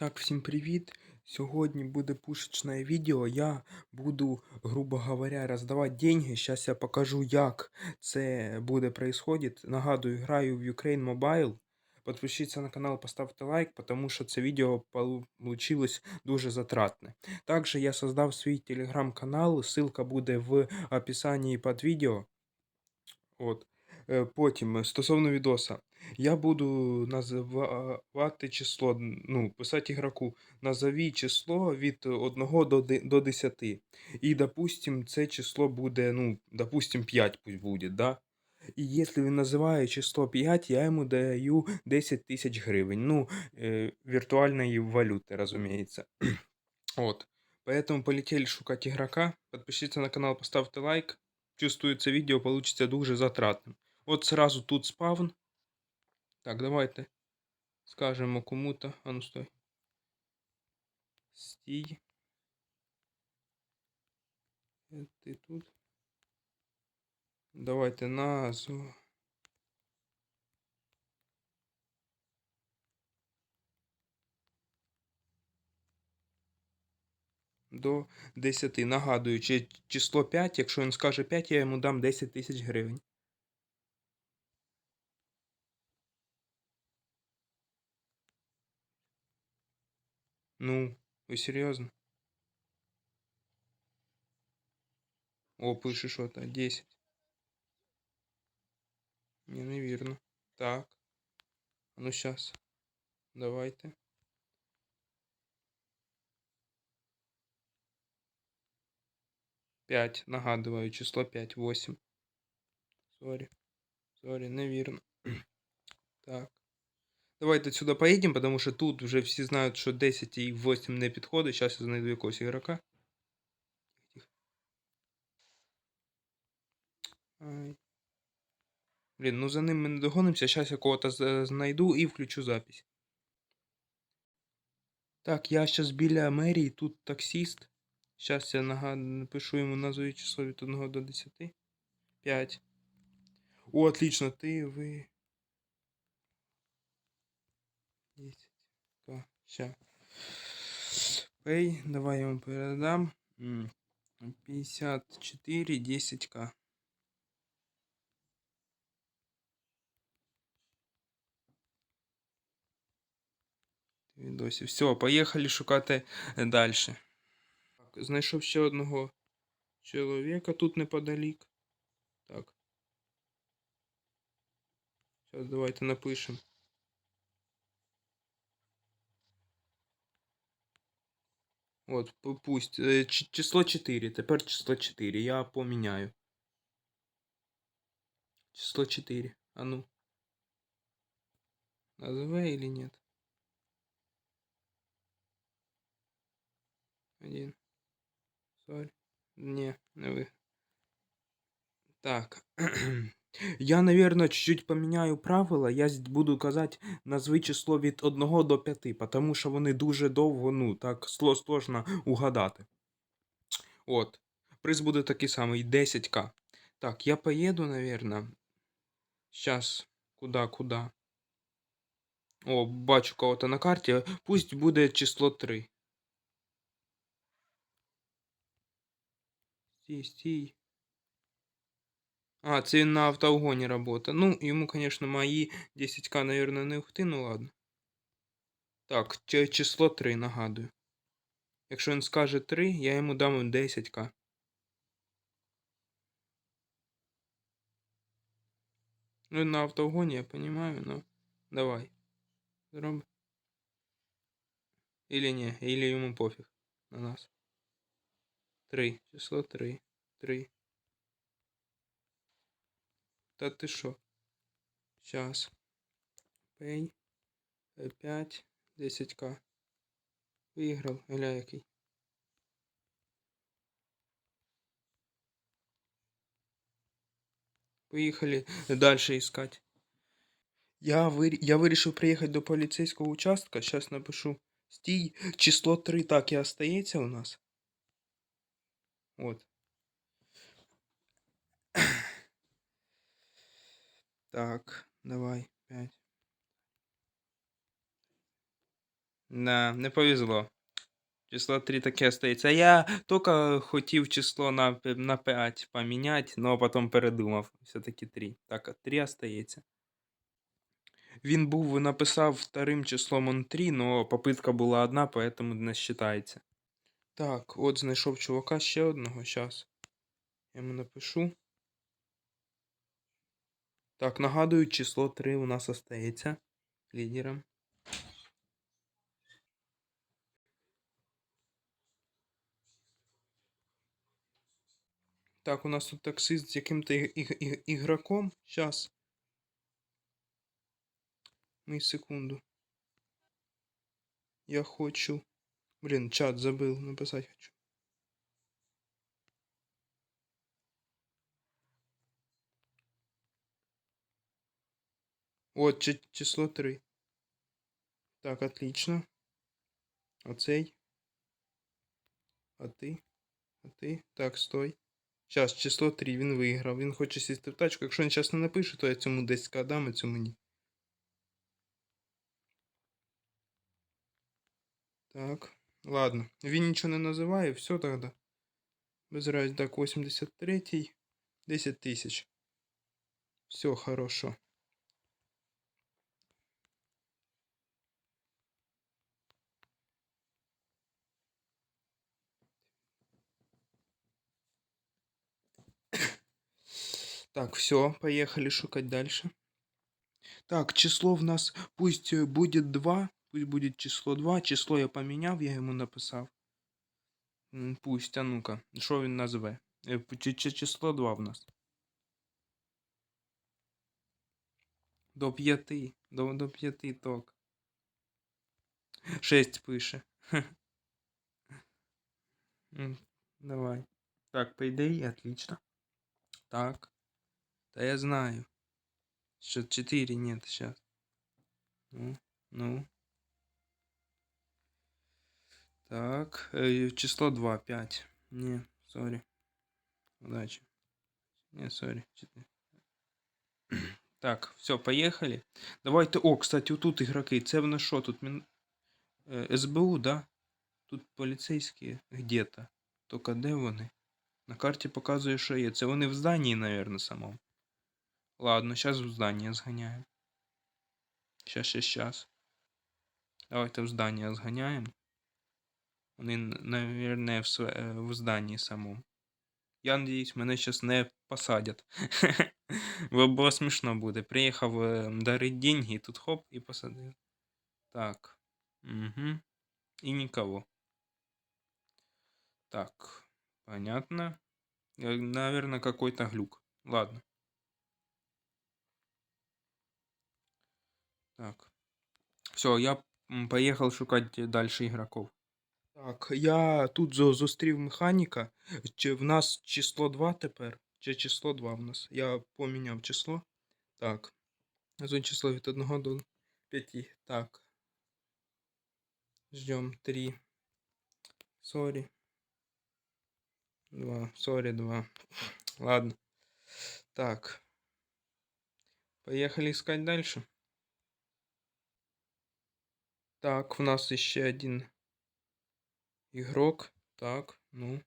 Так, всім привіт! Сьогодні буде пушечне відео. Я буду, грубо говоря, роздавати деньги. Зараз я покажу, як це буде происходить. Нагадую, граю в Ukraine Mobile. Підпишіться на канал, поставте лайк, тому що це відео вийшло дуже затратне. Також я создав свій телеграм-канал, ссылка буде в описанні під відео. От. Е, Потім, е, стосовно відоса, я буду називати число, ну, писати ігроку, назові число від 1 до 10. І, допустим, це число буде, ну, допустим, 5 пусть буде, да? І якщо він називає число 5, я йому даю 10 тисяч гривень. Ну, е, віртуальної валюти, розуміється. От. Поэтому полетели шукать игрока. Подпишитесь на канал, поставьте лайк. Чувствую, це відео получится дуже затратним. От сразу тут спавн. Так, давайте скажемо кому-то. А ну стой. Стій. Е, Ти тут. Давайте назву. До 10. Нагадую, число 5, якщо він скаже 5, я йому дам 10 тисяч гривень. Ну, ви серйозно? О, пише що то 10. Ні, невірно. Так. А ну сейчас. Давайте. П'ять. Нагадую, число 5, 8. Сорі. Сорі, невірно. Так. Давайте сюди поїдемо, потому що тут вже всі знають, що 10 і 8 не підходить. Зараз я знайду якогось ігрока. Блін, ну за ним ми не догонимося. Зараз я кого-то знайду і включу запись. Так, я зараз біля мерії, тут таксіст. Зараз я напишу йому назву число від 1 до 10. 5. О, отлично, ти ви. 10. Ща. Пей, давай я вам передам. 54, 10к. Відосі. Все, поїхали шукати далі. Так, знайшов ще одного чоловіка тут неподалік. Так. Зараз давайте напишемо. От, пу- пусть. Ч- Число 4. Тепер число 4. Я поміняю. Число 4. А ну. Назове или нет? Один. Сорі. Не, не ви. Так. Я, наверное, чуть-чуть поміняю правила. Я буду казати назви число від 1 до 5, тому що вони дуже довго, ну, так сло- сложно угадати. От. Приз буде такий самий 10к. Так, я поїду, наверное. Сейчас. Куда, куда? О, бачу кого-то на карті. Пусть буде число 3. Стій, стій. А, це на автоугоні работа. Ну, йому, конечно, мої 10к, наверное, не ухти, ну ладно. Так, число 3, нагадую. Якщо він скаже 3, я йому дам 10к. Ну, на автоугоні, я понимаю, но давай. Зроб. Или не, или йому пофіг на нас. 3. Число 3. 3. Та ти що? Сейчас. Пей. 5. 10к. Виграв. Гля який. Поїхали дальше искать. Я, вир... я вирішив приїхати до поліцейського участка. Сейчас напишу. Стій. Число 3 так і остається у нас. От. Так, давай. 5. Да, не повезло. Число 3 таке остається. Я тільки хотів число на, на 5 поміняти, але потім передумав. Все-таки 3. Так, 3 остається. Він був написав вторим числом он 3, но попитка була одна, поэтому не считається. Так, от знайшов чувака ще одного. Щас. Я йому напишу. Так, нагадую, число 3 у нас остається лідером. Так, у нас тут таксист з яким-то іг- іг- іг- ігроком. Щас. Ну, секунду. Я хочу. Блін, чат забыл написать хочу. Вот чи- число 3. Так, отлично. Оцей. А ти? А ти? Так, стой. Сейчас, число 3, він виграв. Він хоче сісти в тачку. Якщо він зараз не напише, то я цьому 10к дам, а цьому ні. Так, ладно. Він нічого не називає, все тогда. Без разницы. Так, 83 10 тисяч. Все хорошо. Так, все, поехали шукать дальше. Так, число в нас пусть э, будет 2. Пусть будет число 2. Число я поменяв, я йому написав. М, Пусть, а ну-ка, що він назве? Е, п- чи- чи- Число 2 в нас. До 5. До, до 5 ток. 6 пише. М, Давай. Так, по ідеї, отлично. Так. Да я знаю. Что 4 нет сейчас. Ну, ну. Так, э, число 2, 5. Не, сори. Удачи. Не, сори. 4. Так, все, поехали. Давайте. О, кстати, тут игроки. Це в нас що? Тут мін... е, СБУ, да? Тут поліцейські где-то. Только де вони? На карті показує, що є. Це вони в зданні, наверное, самому. Ладно, сейчас в здание сгоняем. Сейчас, сейчас, сейчас. Давайте в здание сгоняем. Вони, н- наверное, в, св- е, в зданні самому. Я надіюсь, мене зараз не посадять. Бо було смішно буде. Приїхав е, дарить деньги, і тут хоп, і посадив. Так. Угу. І нікого. Так. Понятно. Э, Наверное, какой-то глюк. Ладно. Так. Все, я м, поїхав шукати дальше ігроків. Так, я тут зустрів механіка. Чи в нас число 2 тепер? Чи число 2 в нас? Я поміняв число. Так. Названь число від 1 до 5. Так. Ждем 3. Сорі. 2. Сорі, 2. Ладно. Так. Поехали искать дальше. Так, в нас еще один игрок. Так, ну.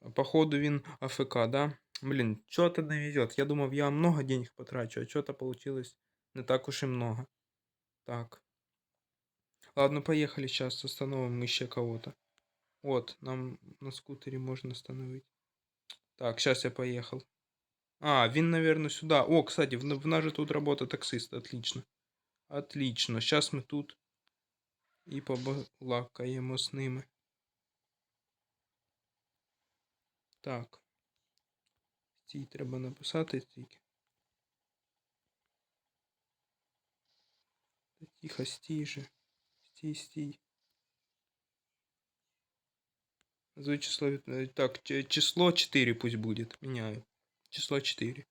А Походу він АФК, да? Блин, что-то не везет. Я думал, я много денег потрачу, а что-то получилось не так уж и много. Так. Ладно, поехали сейчас остановим еще кого-то. Вот, нам на скутере можно остановить. Так, сейчас я поехал. А, він, наверное, сюда. О, кстати, в, в нас же тут работа таксиста. Отлично. Отлично. Сейчас мы тут і побалакаємо з ними. Так. Стій треба написати тільки. Та Тихо, стій же. Стій, стій. Назови число. від- е, Так, ч- число 4 пусть будет. Меняю. Число 4.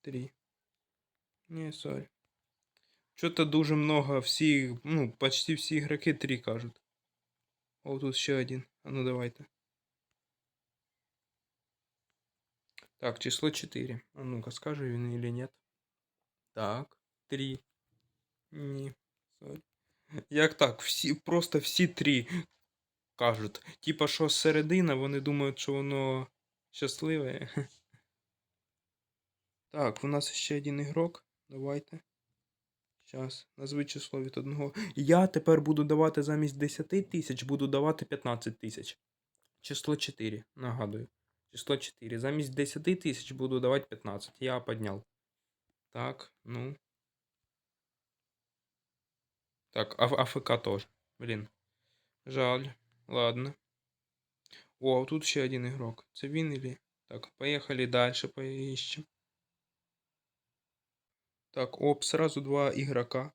3. Не, сорі. Что-то дуже много всі, ну, почти всі ігроки 3 кажуть. О, тут ще один. А ну давайте. Так, число 4. А ну-ка, скажи він или нет. Так, 3. Ні. Сорі. Як так? Всі, просто всі три кажуть. Типа, що середина, вони думають, що воно щасливе. Так, у нас ще один ігрок. Давайте. Зараз, назви число від одного. Я тепер буду давати замість 10 тисяч, буду давати 15 тисяч. Число 4, нагадую. Число 4. Замість 10 тисяч буду давати 15. Я підняв. Так, ну. Так, а АФК теж. Блін. Жаль. Ладно. О, тут ще один ігрок. Це він или? Так, поїхали далі поищем. Так, оп, сразу два игрока.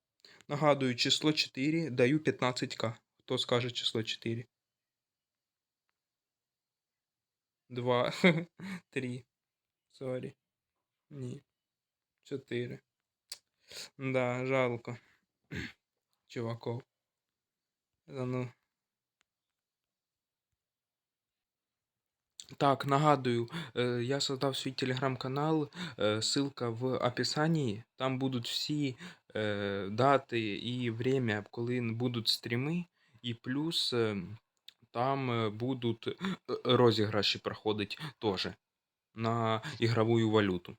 Нагадую, число 4, даю 15к. Хто скаже число 4? 2, 3. Сорі. Ні. 4. Да, жалко. Чуваков. Да ну. Так, нагадую, э, я создав свій телеграм-канал, э, ссылка в описании. Там будуть всі э, дати і время, коли н- будуть стріми, і плюс е, там е, будуть е, розіграші проходить теж на ігровую валюту.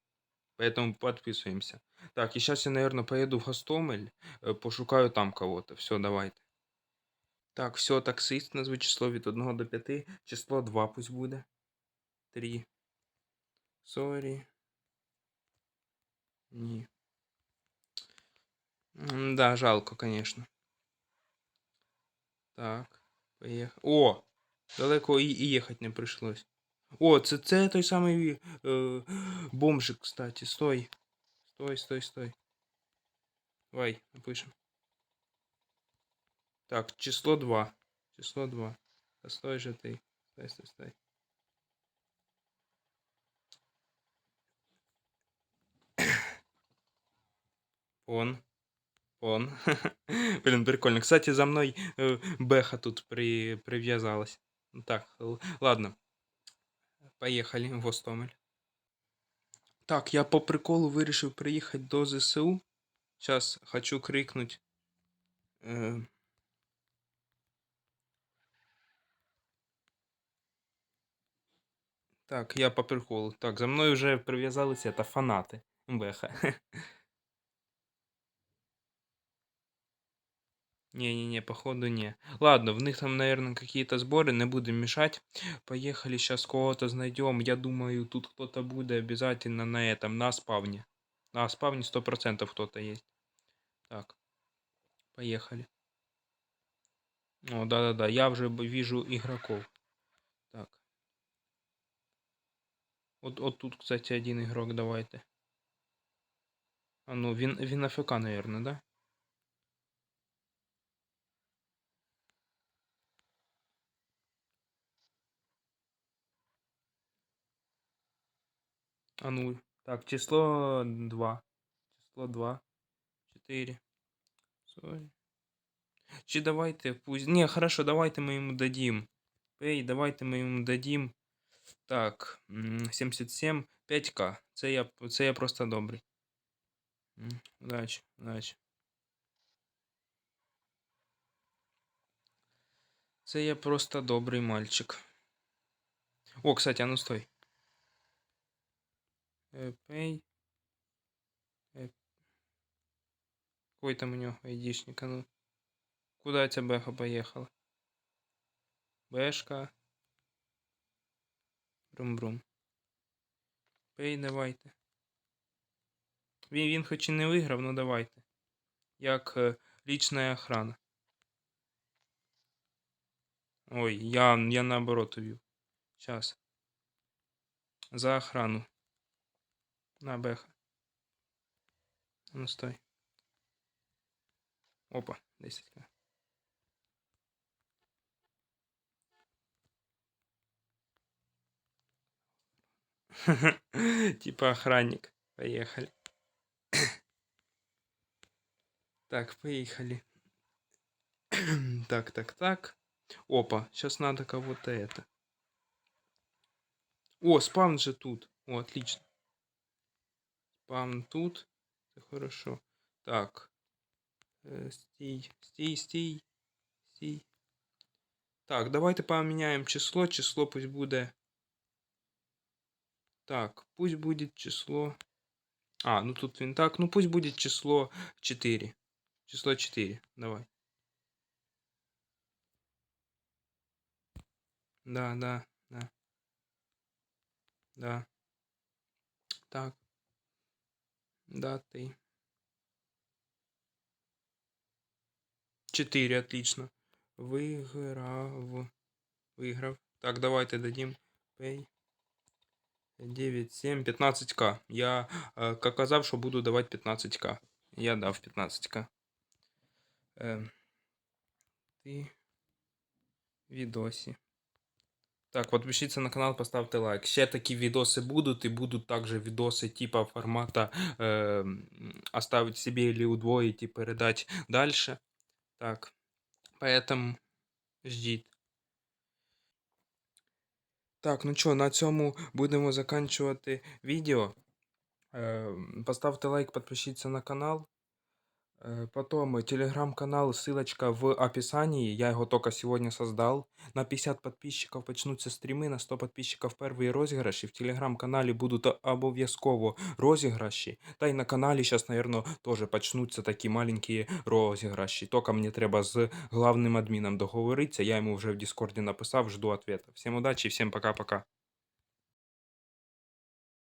Поэтому подписываемся. Так, и сейчас я, наверное, поеду в Гостомель, э, пошукаю там кого-то. Все, давайте. Так, все, таксист, назви число від 1 до 5. Число 2 пусть буде. 3. Сорі. Ні. М, Да, жалко, конечно. Так, поехали. О! Далеко і, і їхати не прийшлось. О, це, це той самий е, бомжик, кстати. Стой. Стой, стой, стой. Давай, напишем. Так, число 2. Число 2. А стой же ты. Стой, стой, стой. Он. Он. Блин, прикольно. Кстати, за мной э, Беха тут при... прив'язалась. Так, ладно. Поехали в Гостомель. Так, я по приколу вирішив приїхати до ЗСУ. Сейчас хочу крикнуть. Е... Так, я по приколу. Так, за мною вже прив'язалися та фанати Беха. Не-не-не, походу не. Ладно, в них там, наверное, какие-то сборы, не будем мешать. Поехали, сейчас кого-то найдем. Я думаю, тут кто-то будет обязательно на этом, на спавне. На спавне 100% кто-то есть. Так, поехали. О, да-да-да, я уже вижу игроков. Так. Вот, вот тут, кстати, один игрок, давайте. А ну, він, він наверное, да? А ну, так, число 2. Число 2. 4. Сорі. Чи давайте пусть... Не, хорошо, давайте мы ему дадим. Эй, давайте мы ему дадим. Так, м, 77, 5к. Це я, це я просто добрий. М, Удачі, удачі. Це я просто добрий мальчик. О, кстати, а ну стой. Э, Пей. Э, Какой там у него айдишник, а ну. Куда ця беха поїхала? Бешка. Брум-брум. Пей, давайте. Він, він хоч і не виграв, ну давайте. Як е, лічна охрана. Ой, я, я наоборот увів. Сейчас. За охрану. На беха. Ну стой. Опа, 10к. Типа охранник. Поехали. Так, поехали. Так, так, так. Опа, сейчас надо кого-то это. О, спавн же тут. О, отлично. Спавн тут. Это хорошо. Так. Е, Стій, стій, стій, стій. Так, давайте поміняємо число. Число пусть буде. Так, пусть будет число. А, ну тут він так. Ну пусть будет число 4. Число 4. Давай. Да, да, да. Да. Так. Да, ты. 4, отлично. Виграв. Виграв. Так, давайте дадим pay. 9, 7, 15к. Я е, ка- казав, що буду давати 15к. Я дав 15к. Е, ти відосі. Так, підпишіться на канал, поставте лайк. Ще такі відоси будуть, і будуть також відоси типа формата е, оставить себе или удвоить и передать дальше. Так, поэтому ждіть. Так, ну що, на цьому будемо закінчувати відео. Е, Поставте лайк, підпишіться на канал. Э, Потом э, телеграм-канал, ссылочка в описании. Я его только сегодня создал. На 50 подписчиков почнутся стримы, на 100 подписчиков первые розыгрыши. В телеграм-канале будут о- обов'язково розыгрыши. Та й на каналі сейчас, наверное, тоже почнутся такі маленькі розіграші. Только мені треба з главним адміном договоритися. Я йому вже в Дискорді написав, жду ответа. Всім удачі, всім пока-пока.